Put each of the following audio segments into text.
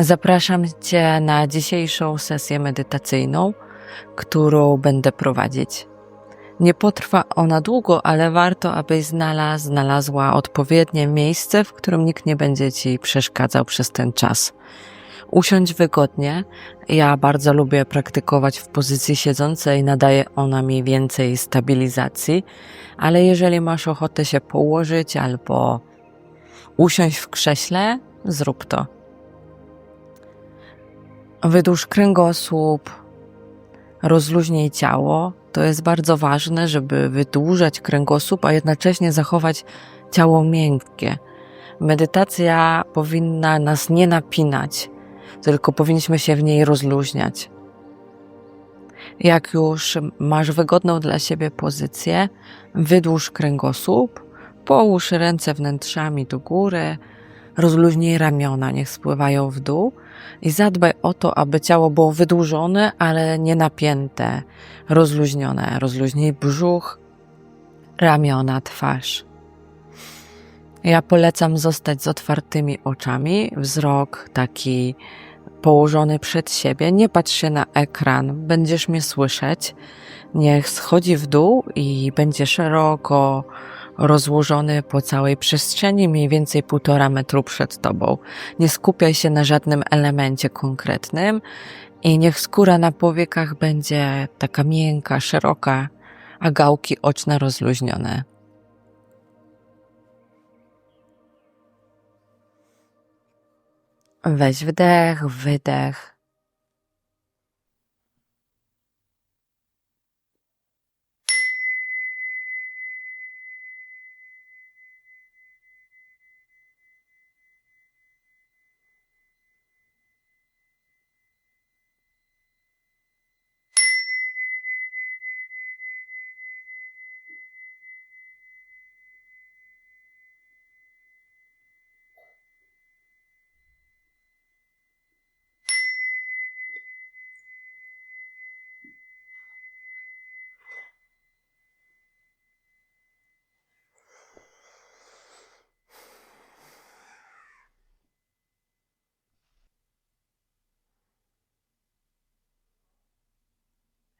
Zapraszam Cię na dzisiejszą sesję medytacyjną, którą będę prowadzić. Nie potrwa ona długo, ale warto, abyś znalazł, znalazła odpowiednie miejsce, w którym nikt nie będzie Ci przeszkadzał przez ten czas. Usiądź wygodnie. Ja bardzo lubię praktykować w pozycji siedzącej, nadaje ona mi więcej stabilizacji, ale jeżeli masz ochotę się położyć albo usiąść w krześle, zrób to. Wydłuż kręgosłup, rozluźnij ciało. To jest bardzo ważne, żeby wydłużać kręgosłup, a jednocześnie zachować ciało miękkie. Medytacja powinna nas nie napinać, tylko powinniśmy się w niej rozluźniać. Jak już masz wygodną dla siebie pozycję, wydłuż kręgosłup, połóż ręce wnętrzami do góry, rozluźnij ramiona, niech spływają w dół i zadbaj o to, aby ciało było wydłużone, ale nie napięte, rozluźnione. Rozluźnij brzuch, ramiona, twarz. Ja polecam zostać z otwartymi oczami, wzrok taki położony przed siebie. Nie patrz się na ekran, będziesz mnie słyszeć. Niech schodzi w dół i będzie szeroko rozłożony po całej przestrzeni, mniej więcej półtora metru przed tobą. Nie skupiaj się na żadnym elemencie konkretnym i niech skóra na powiekach będzie taka miękka, szeroka, a gałki oczne rozluźnione. Weź wdech, wydech.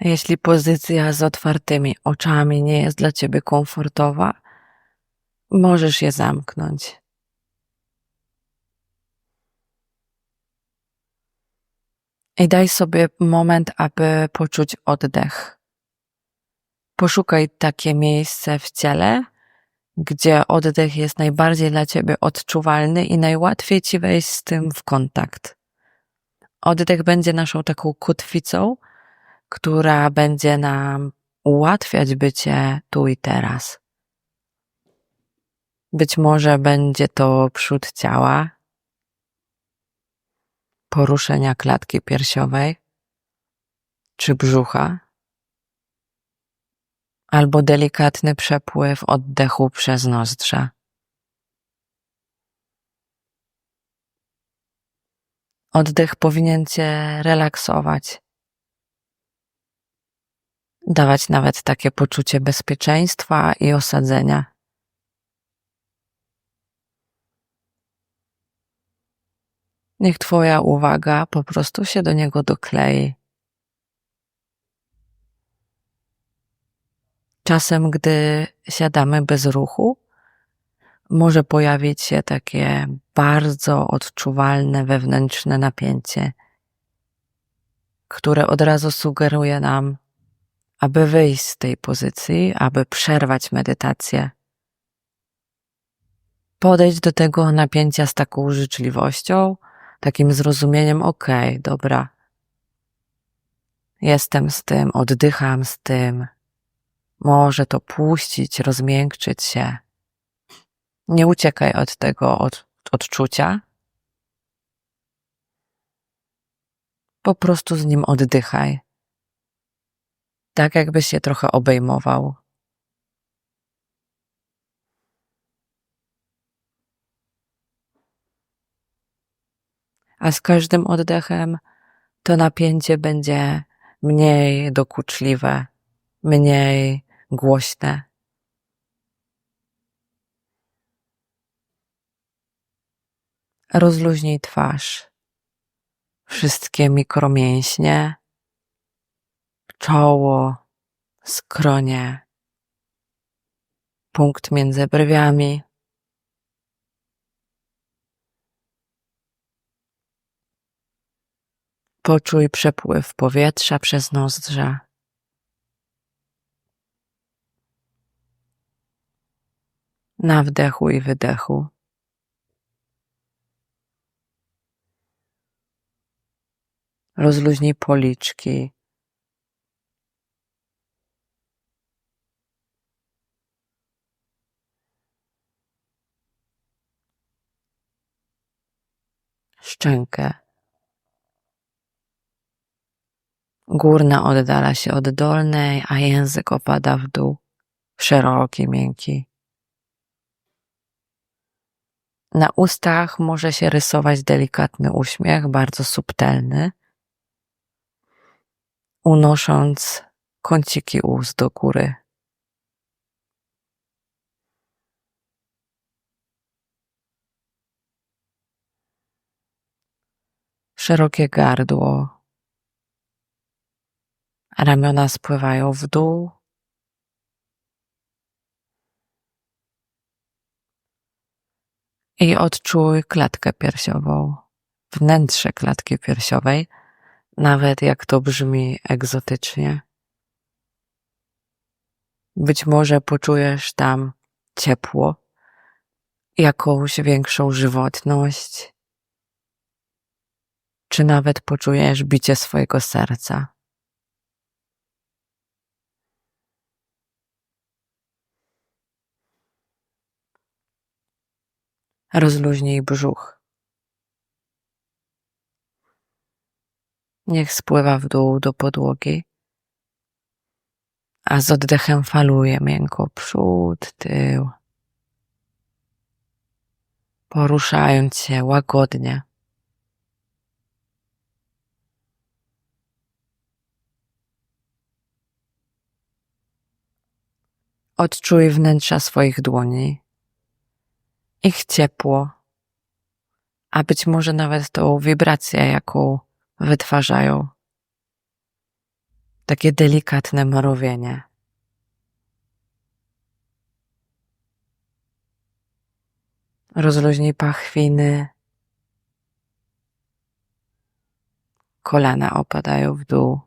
Jeśli pozycja z otwartymi oczami nie jest dla ciebie komfortowa, możesz je zamknąć. I daj sobie moment, aby poczuć oddech. Poszukaj takie miejsce w ciele, gdzie oddech jest najbardziej dla ciebie odczuwalny i najłatwiej ci wejść z tym w kontakt. Oddech będzie naszą taką kotwicą, która będzie nam ułatwiać bycie tu i teraz. Być może będzie to przód ciała, poruszenia klatki piersiowej czy brzucha, albo delikatny przepływ oddechu przez nozdrza. Oddech powinien cię relaksować dawać nawet takie poczucie bezpieczeństwa i osadzenia. Niech Twoja uwaga po prostu się do niego doklei. Czasem, gdy siadamy bez ruchu, może pojawić się takie bardzo odczuwalne wewnętrzne napięcie, które od razu sugeruje nam, aby wyjść z tej pozycji, aby przerwać medytację. Podejść do tego napięcia z taką życzliwością, takim zrozumieniem, okay, dobra. Jestem z tym, oddycham z tym. Może to puścić, rozmiękczyć się. Nie uciekaj od tego od, odczucia. Po prostu z nim oddychaj tak jakbyś się trochę obejmował. A z każdym oddechem to napięcie będzie mniej dokuczliwe, mniej głośne. Rozluźnij twarz. wszystkie mikromięśnie, czoło, skronie, punkt między brwiami. Poczuj przepływ powietrza przez nozdrza. Na wdechu i wydechu. Rozluźnij policzki. Szczękę. Górna oddala się od dolnej, a język opada w dół. Szeroki, miękki. Na ustach może się rysować delikatny uśmiech, bardzo subtelny, unosząc kąciki ust do góry. Szerokie gardło. Ramiona spływają w dół. I odczuj klatkę piersiową, wnętrze klatki piersiowej nawet jak to brzmi egzotycznie. Być może poczujesz tam ciepło, jakąś większą żywotność, czy nawet poczujesz bicie swojego serca. Rozluźnij brzuch. Niech spływa w dół do podłogi, a z oddechem faluje miękko przód, tył, poruszając się łagodnie. Odczuj wnętrza swoich dłoni, ich ciepło, a być może nawet tą wibrację, jaką wytwarzają takie delikatne mrowienie. Rozluźnij pachwiny. Kolana opadają w dół.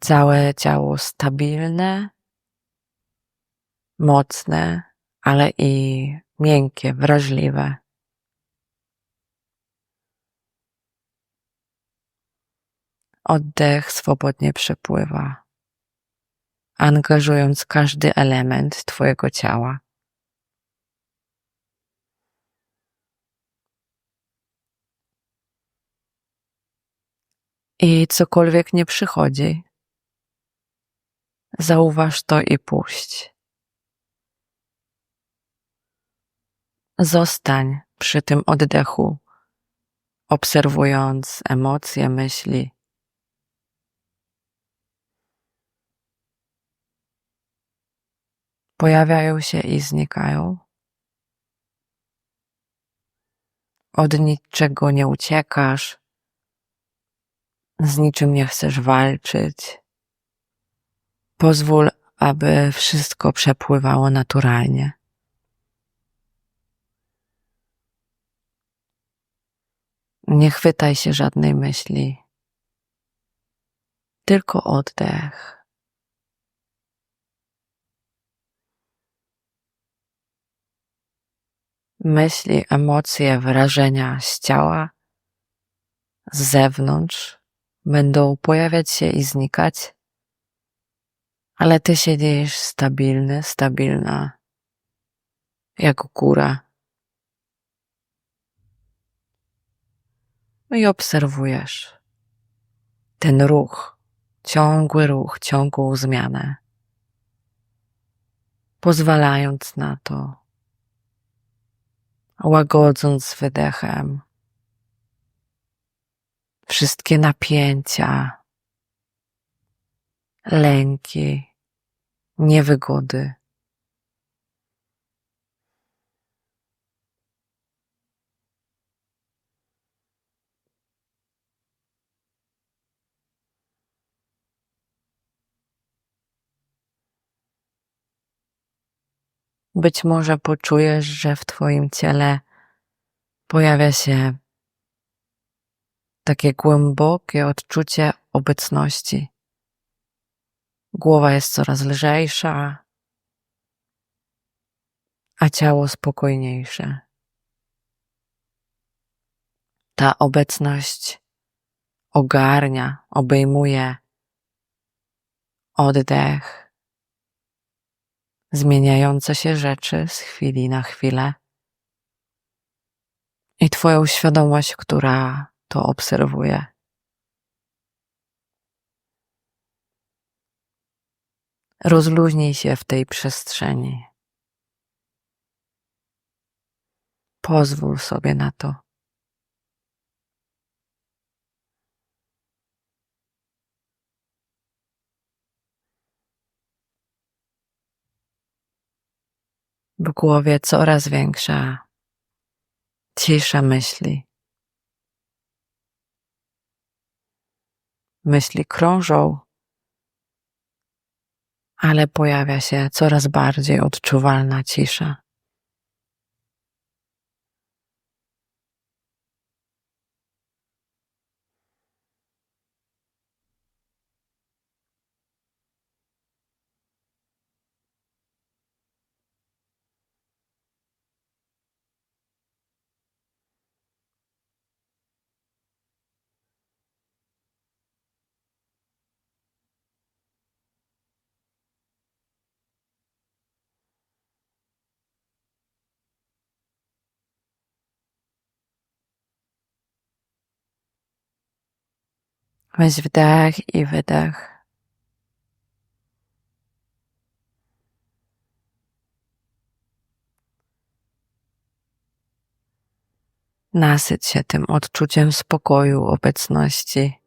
Całe ciało stabilne, mocne, ale i miękkie, wrażliwe. Oddech swobodnie przepływa, angażując każdy element Twojego ciała. I cokolwiek nie przychodzi, zauważ to i puść. Zostań przy tym oddechu, obserwując emocje, myśli pojawiają się i znikają. Od niczego nie uciekasz, z niczym nie chcesz walczyć. Pozwól, aby wszystko przepływało naturalnie. Nie chwytaj się żadnej myśli, tylko oddech. myśli, emocje, wrażenia z ciała, z zewnątrz będą pojawiać się i znikać, ale ty siedzisz stabilny, stabilna, jak góra. No i obserwujesz ten ruch, ciągły ruch, ciągłą zmianę, pozwalając na to, łagodząc wydechem wszystkie napięcia, lęki, niewygody. Być może poczujesz, że w Twoim ciele pojawia się takie głębokie odczucie obecności. Głowa jest coraz lżejsza, a ciało spokojniejsze. Ta obecność ogarnia, obejmuje oddech, zmieniające się rzeczy z chwili na chwilę i Twoją świadomość, która to obserwuje. Rozluźnij się w tej przestrzeni. Pozwól sobie na to. W głowie coraz większa cisza myśli. Myśli krążą, ale pojawia się coraz bardziej odczuwalna cisza. Weź wdech i wydech. Nasyć się tym odczuciem spokoju, obecności.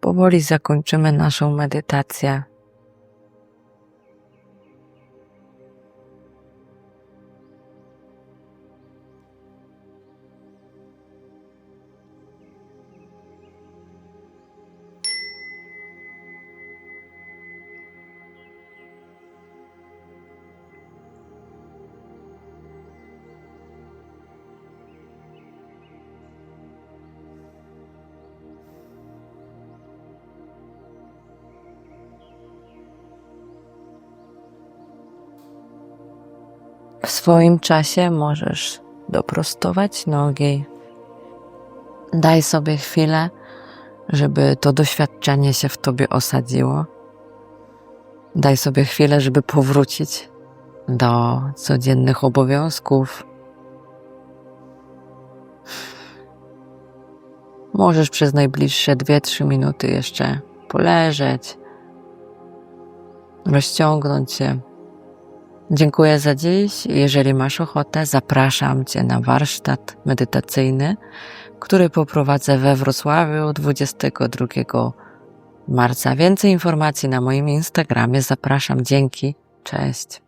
Powoli zakończymy naszą medytację. Swoim czasie możesz doprostować nogi. Daj sobie chwilę, żeby to doświadczenie się w tobie osadziło. Daj sobie chwilę, żeby powrócić do codziennych obowiązków. Możesz przez najbliższe 2-3 minuty jeszcze poleżeć, rozciągnąć się. Dziękuję za dziś. Jeżeli masz ochotę, zapraszam Cię na warsztat medytacyjny, który poprowadzę we Wrocławiu 22 marca. Więcej informacji na moim Instagramie. Zapraszam. Dzięki. Cześć.